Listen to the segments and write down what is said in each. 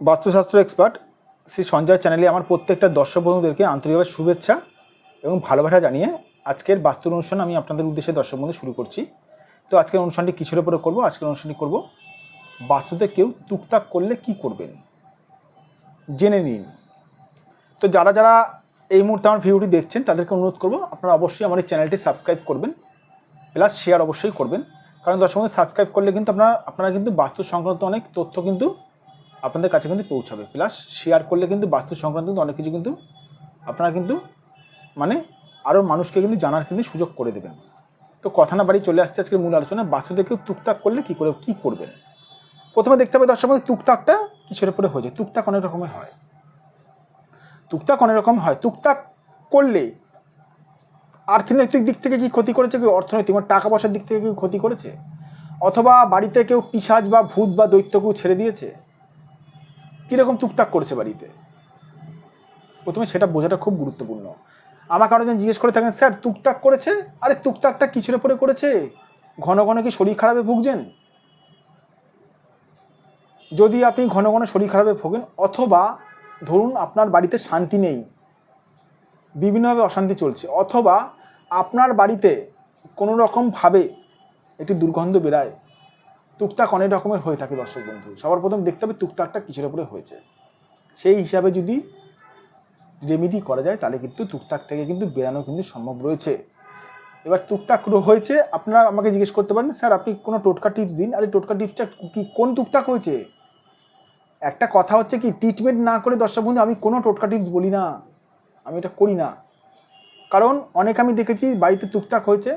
বাস্তুশাস্ত্র এক্সপার্ট শ্রী সঞ্জয় চ্যানেলে আমার প্রত্যেকটা দর্শক বন্ধুদেরকে আন্তরিকভাবে শুভেচ্ছা এবং ভালোবাসা জানিয়ে আজকের বাস্তুর অনুষ্ঠান আমি আপনাদের উদ্দেশ্যে দর্শক বন্ধু শুরু করছি। তো আজকের অনুষ্ঠানটি কিসের উপরে করব? আজকের অনুষ্ঠানটি করব বাস্তুতে কেউ টুকটাক করলে কি করবেন? জেনে নিন। তো যারা যারা এই মুহূর্তে আমার ভিডিওটি দেখছেন, তাদেরকে অনুরোধ করব আপনারা অবশ্যই আমার এই চ্যানেলটি সাবস্ক্রাইব করবেন, প্লাস শেয়ার অবশ্যই করবেন। কারণ দর্শক সাবস্ক্রাইব করলে কিন্তু আপনারা আপনারা কিন্তু বাস্তু সংক্রান্ত অনেক তথ্য কিন্তু আপনাদের কাছে কিন্তু পৌঁছাবে। প্লাস শেয়ার করলে কিন্তু বাস্তু সংক্রান্ত কিন্তু অনেক কিছু কিন্তু আপনারা কিন্তু মানে আরও মানুষকে কিন্তু জানার কিন্তু সুযোগ করে দেবেন। তো কথা না বাড়ি চলে আসছে আজকে মূল আলোচনা। বাস্তুতে কেউ টুকটাক করলে কী করে, কী করবেন? প্রথমে দেখতে হবে দর্শক টুকটাকটা কিসের উপরে হয়ে যায়? টুকটাক অনেক রকমের হয়। টুকটাক অনেক রকম হয়। টুকটাক করলে অর্থনৈতিক দিক থেকে কি ক্ষতি করেছে কি অর্থনৈতিক মানে টাকা পয়সার দিক থেকে কি ক্ষতি করেছে? অথবা বাড়িতে কেউ পিসাজ বা ভূত বা দৈত্য কেউ ছেড়ে দিয়েছে? কীরকম টুকটাক করছে বাড়িতে? প্রথমে সেটা বোঝাটা খুব গুরুত্বপূর্ণ। আমাকে অনেকজন জিজ্ঞেস করে থাকেন, স্যার, টুকটাক করেছে? আরে, টুকটাকটা কিসের উপরে করেছে। ঘন ঘন কি শরীর খারাপে ভুগছেন? যদি আপনি ঘন ঘন শরীর খারাপে ভোগেন, অথবা ধরুন আপনার বাড়িতে শান্তি নেই, বিভিন্নভাবে অশান্তি চলছে, অথবা আপনার বাড়িতে কোনো রকমভাবে একটি দুর্গন্ধ বেরায় টুকটাক অনেক রকমের হয়ে থাকে দর্শক বন্ধু। সবার প্রথম দেখতে হবে টুকটাকটা কিসের উপরে হয়েছে। সেই হিসাবে যদি রেমিডি করা যায়, তাহলে কিন্তু টুকটাক থেকে কিন্তু বেরানো কিন্তু সম্ভব রয়েছে। এবার টুকটাক হয়েছে, আপনারা আমাকে জিজ্ঞেস করতে পারেন, স্যার, আপনি কোনো টোটকা টিপস দিন? আরে, টোটকা টিপসটা কি, কোন টুকটাক হয়েছে? একটা কথা হচ্ছে কি ট্রিটমেন্ট না করে দর্শক বন্ধু, আমি কোনো টোটকা টিপস বলি না। আমি এটা করি না। কারণ অনেক আমি দেখেছি, বাড়িতে টুকটাক হয়েছে,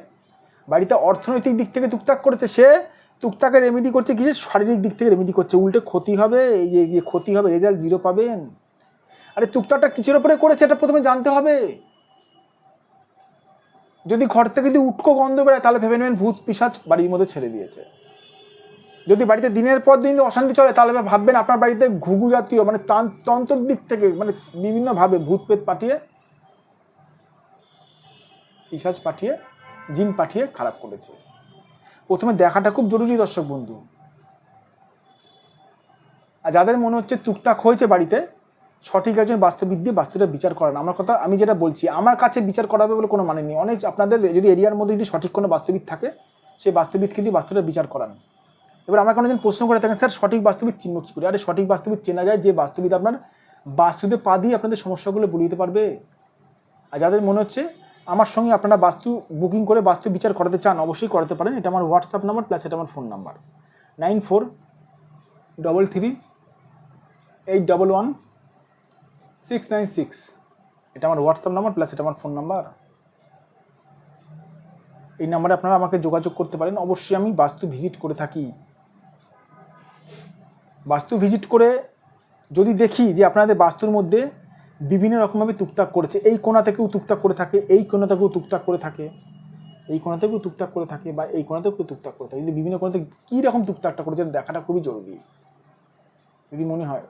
বাড়িতে অর্থনৈতিক দিক থেকে টুকটাক করেছে, সে টুকটাকে রেমেডি করছে কিসের? শারীরিক দিক থেকে রেমেডি করছে। উল্টে ক্ষতি হবে, এই যে ক্ষতি হবে রেজাল্ট জিরো পাবেন। আরে টুকটাকটা কিসের ওপরে করেছে এটা প্রথমে জানতে হবে। যদি ঘর থেকে যদি উটকো গন্ধ বেরোয়, তাহলে ভেবে নেবেন ভূত পিসাচ বাড়ির মধ্যে ছেড়ে দিয়েছে। যদি বাড়িতে দিনের পর দিন অশান্তি চলে, তাহলে ভাববেন আপনার বাড়িতে ঘুঘু জাতীয় মানে তান- তন্ত্র দিক থেকে মানে বিভিন্নভাবে ভূত পেত পাঠিয়ে পিসাজ পাঠিয়ে, জিন পাঠিয়ে খারাপ করেছে। প্রথমে দেখাটা খুব জরুরি, দর্শক বন্ধু। আর যাদের মনে হচ্ছে টুকটাক হয়েছে বাড়িতে, সঠিক একজন বাস্তবিক দিয়ে বাস্তুটা বিচার করেন আমার কথা, আমি যেটা বলছি, আমার কাছে বিচার করাবে বলে কোনো মানে নেই। অনেক আপনাদের যদি এরিয়ার মধ্যে যদি সঠিক কোনো বাস্তবিক থাকে, সেই বাস্তবিককে দিয়ে বাস্তুটা বিচার করান। এবার আমরা কোনোদিন প্রশ্ন করে থাকেন, স্যার, সঠিক বাস্তবিক চিহ্ন কী করে? আরে, সঠিক বাস্তবিক চেনা যায় যে বাস্তবিক আপনার বাস্তুতে পা দিয়ে আপনাদের সমস্যাগুলো বলে দিতে পারবে। আর যাদের মনে হচ্ছে আমার সঙ্গে আপনারা বাস্তু বুকিং করে বাস্তু বিচার করাতে চান, অবশ্যই করাতে পারেন। এটা আমার হোয়াটসঅ্যাপ নাম্বার প্লাস এটা আমার phone number nine four double three eight double one six nine six এটা আমার হোয়াটসঅ্যাপ নাম্বার প্লাস এটা আমার ফোন নাম্বার এই নাম্বারে আপনারা আমাকে যোগাযোগ করতে পারেন। অবশ্যই আমি বাস্তু ভিজিট করে থাকি। বাস্তু ভিজিট করে যদি দেখি যে আপনাদের বাস্তুর মধ্যে বিভিন্ন রকমভাবে টুকটাক করেছে। এই কোণা থেকেও টুকটাক করে থাকে, এই কোণা থেকেও টুকটাক করে থাকে, এই কোণা থেকেও টুকটাক করে থাকে বা এই কোণা থেকেও টুকটাক করে থাকে। যদি বিভিন্ন কোণা থেকে কী রকম টুকটাকটা করেছে, দেখাটা খুবই জরুরি, যদি মনে হয়।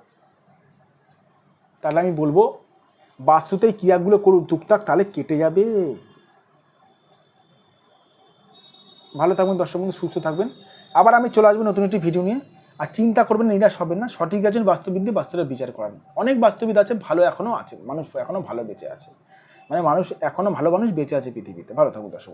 তাহলে আমি বলব বাস্তুতে ক্রিয়াগুলো করুন টুকটাক তাহলে কেটে যাবে। ভালো থাকবেন দর্শক বন্ধু, সুস্থ থাকবেন। আবার আমি চলে আসব নতুন একটি ভিডিও নিয়ে। আর চিন্তা করবেন নিরাশ হবেন না। সঠিক একজন বাস্তবিক দিয়ে বিচার করেন। অনেক বাস্তবিদ আছে, ভালো এখনও আছে, মানুষ এখনও ভালো বেঁচে আছে। মানে মানুষ এখনও ভালো মানুষ বেঁচে আছে পৃথিবীতে। ভালো থাকুন, দর্শক